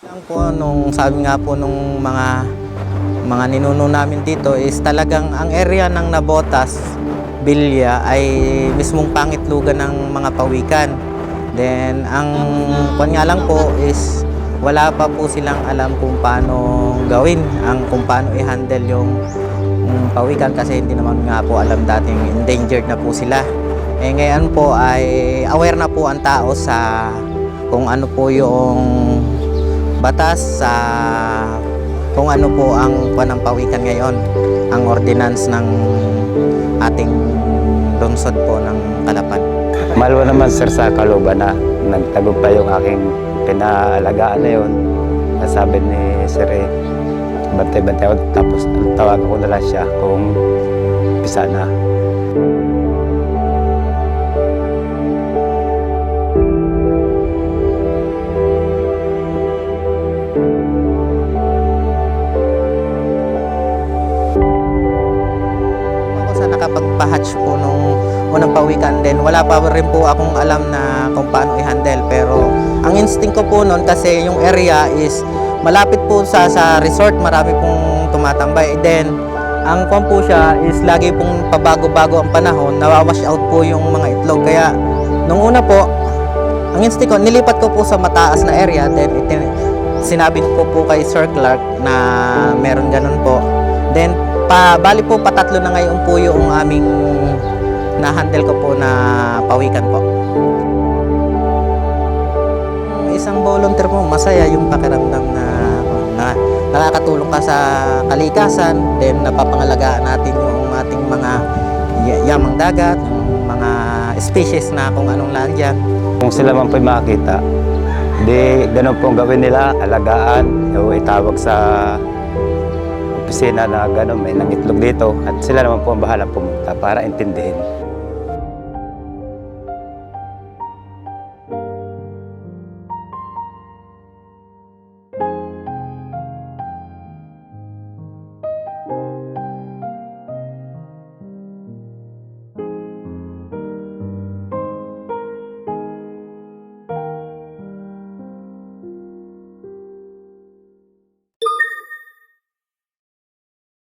Ang po nung sabi nga po nung mga mga ninuno namin dito is talagang ang area ng Nabotas, Bilya ay mismong pangitlugan ng mga pawikan. Then ang kwan nga lang po is wala pa po silang alam kung paano gawin ang kung paano i-handle yung mm, pawikan kasi hindi naman nga po alam dating endangered na po sila. Eh ngayon po ay aware na po ang tao sa kung ano po yung batas sa kung ano po ang kwan ng pawikan ngayon, ang ordinance ng ating lungsod po ng Kalapan. Malwa naman sir sa kaluban na nagtagumpay yung aking pinaalagaan na yun. Nasabi ni sir eh, bantay-bantay ako tapos tawagan ko na lang siya kung pisa na. Nakapagpa-hatch po nung unang pawikan din, wala pa rin po akong alam na kung paano i-handle. Pero ang instinct ko po noon kasi yung area is malapit po sa, sa resort, marami pong tumatambay. Then, ang kwan po siya is lagi pong pabago-bago ang panahon, nawawash out po yung mga itlog. Kaya, nung una po, ang instinct ko, nilipat ko po sa mataas na area. Then, itin- sinabi ko po kay Sir Clark na meron ganun po. Then, pa, bali po patatlo na ngayon po yung aming na-handle ko po na pawikan po. Isang volunteer po, masaya yung pakiramdam na, na nakakatulong ka sa kalikasan, then napapangalagaan natin yung ating mga yamang dagat, yung mga species na kung anong landyan. Kung sila man po'y makakita, di ganun po ang gawin nila, alagaan, o itawag sa opisina na gano'n, may nangitlog dito at sila naman po ang bahala pumunta para intindihin.